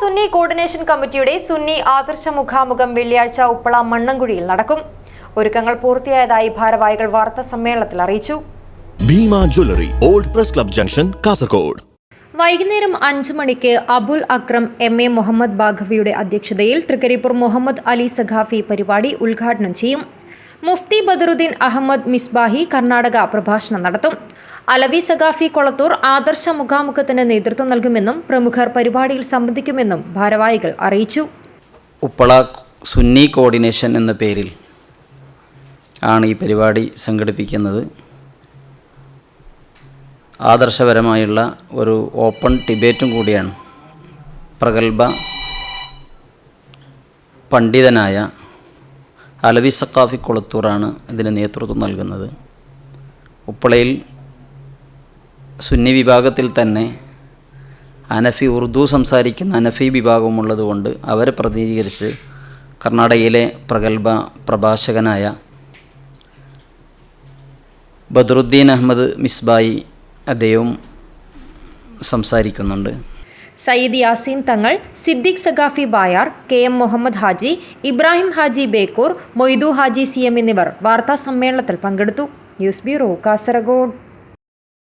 Sunni coordination കമ്മിറ്റിയുടെ സുന്നി ആദർശ മുഖാമുഖം വെള്ളിയാഴ്ച ഉപ്പള മണ്ണങ്കുഴിയിൽ നടക്കും. ഒരുക്കങ്ങൾ പൂർത്തിയായതായി ഭാരവാഹികൾ വാർത്താ സമ്മേളനത്തിൽ അറിയിച്ചു. Bhima jewellery old press club junction Kasaragod. വൈകുന്നേരം അഞ്ച് മണിക്ക് അബുൽ അക്രം എം എ മുഹമ്മദ് ബാഘവിയുടെ അധ്യക്ഷതയിൽ തൃക്കരിപ്പൂർ മുഹമ്മദ് അലി സഖാഫി പരിപാടി ഉദ്ഘാടനം ചെയ്യും. മുഫ്തി ബദറുദ്ദീൻ അഹമ്മദ് മിസ്ബാഹി കർണാടക പ്രഭാഷണം നടത്തും. അലവി സഖാഫി കൊളത്തൂർ ആദർശ മുഖാമുഖത്തിന് നേതൃത്വം നൽകുമെന്നും പ്രമുഖർ പരിപാടിയിൽ സംബന്ധിക്കുമെന്നും ഭാരവാഹികൾ അറിയിച്ചു. ഉപ്പള സുന്നി കോർഡിനേഷൻ എന്ന പേരിൽ ആണ് ഈ പരിപാടി സംഘടിപ്പിക്കുന്നത്. ആദർശപരമായുള്ള ഒരു ഓപ്പൺ ഡിബേറ്റും കൂടിയാണ് പ്രഗത്ഭ പണ്ഡിതനായ അലവി സക്കാഫി കൊളത്തൂറാണ് ഇതിന് നേതൃത്വം നൽകുന്നത്. ഉപ്പളയിൽ സുന്നി വിഭാഗത്തിൽ തന്നെ അനഫി ഉറുദു സംസാരിക്കുന്ന അനഫി വിഭാഗമുള്ളതുകൊണ്ട് അവരെ പ്രതിനിധീകരിച്ച് കർണാടകയിലെ പ്രഗത്ഭ പ്രഭാഷകനായ ബദറുദ്ദീൻ അഹമ്മദ് മിസ്ബായി അദ്ദേഹം സംസാരിക്കുന്നുണ്ട്. Sayyid Yaseen Thangal Siddique Saqafi Bayar K M Muhammad Haji Ibrahim Haji Bekur Moidu Haji C M എന്നിവർ വാർത്താ സമ്മേളനത്തിൽ പങ്കെടുത്തു. News bureau Kasaragod.